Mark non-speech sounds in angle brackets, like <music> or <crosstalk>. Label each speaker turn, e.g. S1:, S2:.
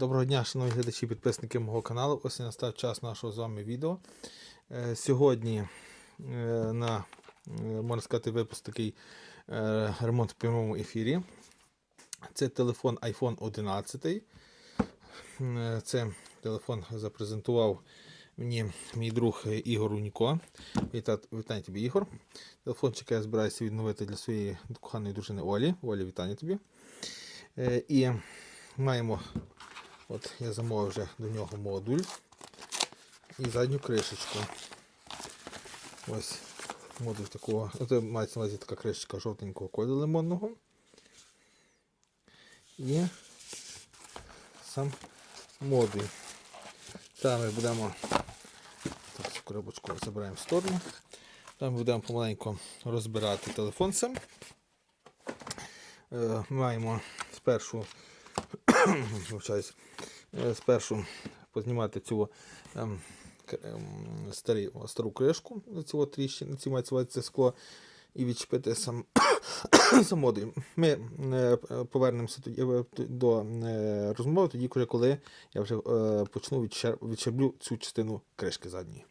S1: Доброго дня, шановні глядачі, підписники мого каналу. Ось і настав час нашого з вами відео. Е, Сьогодні е, на, е, можна сказати, випуск такий ремонт в прямому ефірі. Це телефон iPhone 11. Е, Це телефон запрезентував мені мій друг Ігор Унько. Вітаю, тобі, Ігор. Телефончик я збираюся відновити для своєї коханої дружини Олі. Олі, вітання тобі. І маємо, от я замовив вже до нього модуль і задню кришечку. Ось модуль такого. Це мається на увазі така кришечка жовтенького кольору лимонного. І сам модуль. Зараз ми будемо так, цю коробочку забираємо в сторону. Там будемо помаленьку розбирати телефон сам. Е, Маємо спершу, <coughs> спершу познімати цю ем, ем, старі, стару кришку, на увазі це скло, і відчепити сам, <coughs> сам. Ми е, повернемося тоді, е, до е, розмови тоді, коли- я вже е, почну відчер- відчеплю цю частину кришки задньої.